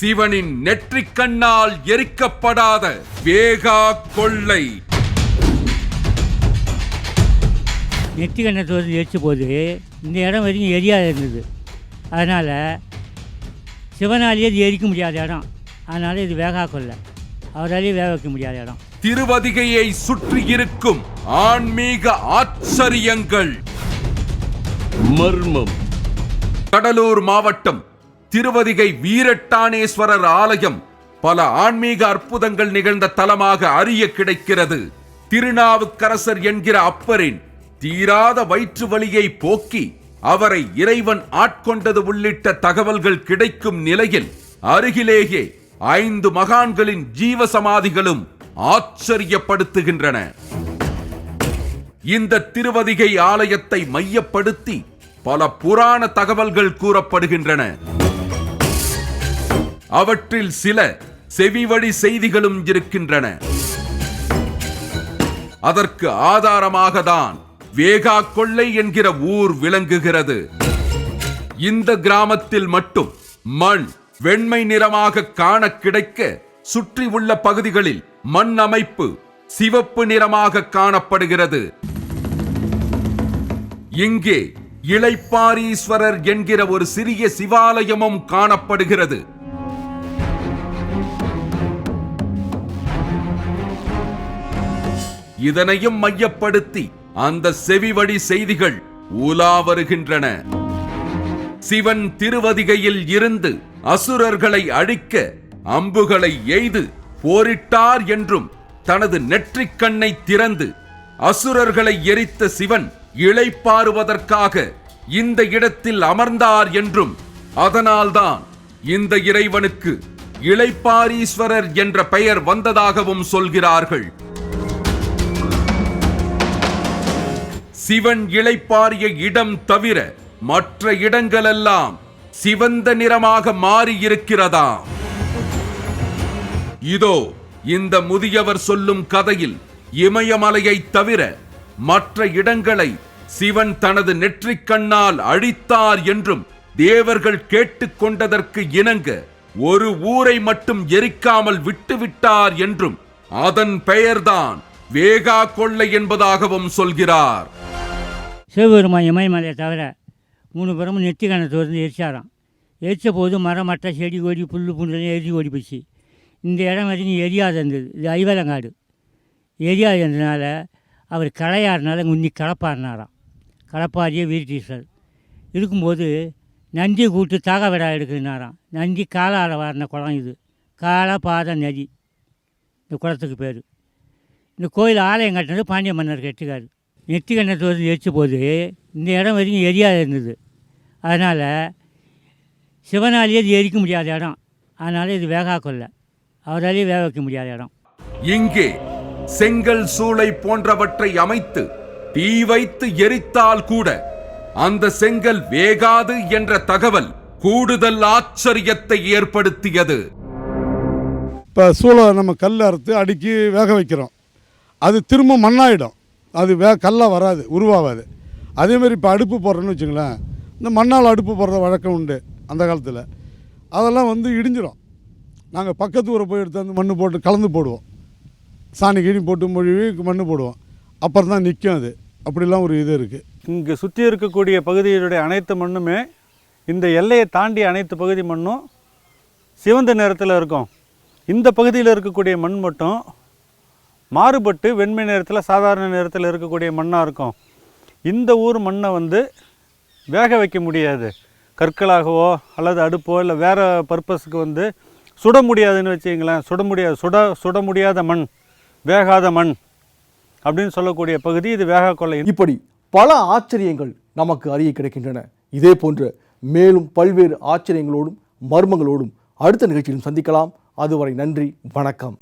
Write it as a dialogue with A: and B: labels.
A: சிவனின் நெற்றிக் கண்ணால் எரிக்கப்படாத வேகா கொள்ளை.
B: நெத்தி கண்ணத்தை வந்து எரிச்ச போது இந்த இடம் வரைக்கும் எரியாது இருந்தது. அதனால் சிவனாலேயே இது எரிக்க முடியாத இடம். அதனால் இது வேகா கொள்ள. அவராலேயே வேக வைக்க முடியாத இடம்.
A: திருவதிகையை சுற்றி இருக்கும் ஆன்மீக ஆச்சரியங்கள்.
C: மர்மம்.
A: கடலூர் மாவட்டம் திருவதிகை வீரட்டானேஸ்வரர் ஆலயம் பல ஆன்மீக அற்புதங்கள் நிகழ்ந்த தலமாக அறிய கிடைக்கிறது. திருநாவுக்கரசர் என்கிற அப்பரின் தீராத வயிற்று வலியை போக்கி அவரை இறைவன் ஆட்கொண்டது உள்ளிட்ட தகவல்கள் கிடைக்கும் நிலையில் அருகிலேயே ஐந்து மகான்களின் ஜீவ சமாதிகளும் ஆச்சரியப்படுத்துகின்றன. இந்த திருவதிகை ஆலயத்தை மையப்படுத்தி பல புராண தகவல்கள் கூறப்படுகின்றன. அவற்றில் சில செவிவழி செய்திகளும் இருக்கின்றன. அதற்கு ஆதாரமாக தான் வேகா கொள்ளை என்கிற ஊர் விளங்குகிறது. இந்த கிராமத்தில் மட்டும் மண் வெண்மை நிறமாக காண கிடைக்க சுற்றி உள்ள பகுதிகளில் மண் அமைப்பு சிவப்பு நிறமாக காணப்படுகிறது. இங்கே இளைப்பாரீஸ்வரர் என்கிற ஒரு சிறிய சிவாலயமும் காணப்படுகிறது. இதனையும் மையப்படுத்தி அந்த செவிவழி செய்திகள் உலா வருகின்றன. சிவன் திருவதிகையில் இருந்து அசுரர்களை அழிக்க அம்புகளை எய்து போரிட்டார் என்றும் தனது நெற்றிக் கண்ணை திறந்து அசுரர்களை எரித்த சிவன் இளைப்பாறுவதற்காக இந்த இடத்தில் அமர்ந்தார் என்றும் அதனால்தான் இந்த இறைவனுக்கு இளைப்பாரீஸ்வரர் என்ற பெயர் வந்ததாகவும் சொல்கிறார்கள். சிவன் இளைப்பாறிய இடம் தவிர மற்ற இடங்களெல்லாம் சிவந்த நிறமாக மாறியிருக்கிறதாம். இதோ இந்த முதியவர் சொல்லும் கதையில் இமயமலையை தவிர மற்ற இடங்களை சிவன் தனது நெற்றிக் கண்ணால் அழித்தார் என்றும் தேவர்கள் கேட்டுக்கொண்டதற்கு இணங்க ஒரு ஊரை மட்டும் எரிக்காமல் விட்டுவிட்டார் என்றும் அதன் பெயர்தான் வேகா கொள்ளை என்பதாகவும் சொல்கிறார்.
B: சிவபெருமான் இமயமலையை தவிர மூணு புறமும் நெத்தி கண்ணத்தை வந்து எரிச்சாராம். எரிச்ச போது மரம் மட்டை செடி கொடி புல் புண்டெல்லாம் எரிஞ்சு ஓடி போச்சு. இந்த இடம் வரைக்கும் எரியாது இருந்தது. இது ஐவலங்காடு. எரியாது இருந்ததுனால அவர் களையாடுனால இன்னி களப்பாடினாராம் களப்பாடியே வீரட்டீஸ்வரர் இருக்கும்போது நந்தி கூட்டு தாக விடா எடுக்குனாராம் நந்தி காலால் வாரின குளம் இது. காலப்பாத பாத நதி. இந்த குளத்துக்கு பேர். இந்த கோயில் ஆலயம் கட்டினது பாண்டிய மன்னர் கட்டுக்காரு நெத்தி கண்ணத்தை வந்து எரிச்ச போது இந்த இடம் வரைக்கும் எரியாது இருந்தது. அதனால் சிவனாலேயே இது எரிக்க முடியாத இடம். அதனால் இது வேகா கொள்ள அவராலேயே வேக வைக்க முடியாத இடம்.
A: இங்கே செங்கல் சூளை போன்றவற்றை அமைத்து தீ வைத்து எரித்தால் கூட அந்த செங்கல் வேகாது என்ற தகவல் கூடுதல் ஆச்சரியத்தை ஏற்படுத்தியது.
D: இப்போ சூளை நம்ம கல் அறுத்து அடுக்கி வேக வைக்கிறோம். அது திரும்ப மண்ணாயிடும். அது வே கல்லாக வராது உருவாகாது அதேமாதிரி இப்போ அடுப்பு போடுறோன்னு வச்சுங்களேன் இந்த மண்ணால் அடுப்பு போடுற வழக்கம் உண்டு அந்த காலத்தில். அதெல்லாம் வந்து இடிஞ்சிடும் நாங்கள் பக்கத்து ஊரை போய் எடுத்து வந்து மண் போட்டு கலந்து போடுவோம். சாணி கீணி போட்டு மொழிவி மண் போடுவோம். அப்புறம் தான் நிற்கும் அது. அப்படிலாம் ஒரு இது இருக்குது
E: இங்கே சுற்றி இருக்கக்கூடிய பகுதிகளுடைய அனைத்து மண்ணுமே இந்த எல்லையை தாண்டி அனைத்து பகுதி மண்ணும் சிவந்த நிறத்தில் இருக்கும். இந்த பகுதியில் இருக்கக்கூடிய மண் மட்டும் மாறுபட்டு வெண்மை நேரத்தில் சாதாரண நேரத்தில் இருக்கக்கூடிய மண்ணாக இருக்கும். இந்த ஊர் மண்ணை வந்து வேக வைக்க முடியாது. கற்களாகவோ அல்லது அடுப்போ இல்லை வேறு பர்பஸுக்கு வந்து சுட முடியாதுன்னு வச்சுங்களேன் சுட முடியாது சுட சுட முடியாத மண் வேகாத மண் அப்படின்னு சொல்லக்கூடிய பகுதி இது வேக கொள்ளை.
F: இப்படி பல ஆச்சரியங்கள் நமக்கு அறிய கிடைக்கின்றன. இதே போன்ற மேலும் பல்வேறு ஆச்சரியங்களோடும் மர்மங்களோடும் அடுத்த நிகழ்ச்சியிலும் சந்திக்கலாம். அதுவரை நன்றி வணக்கம்.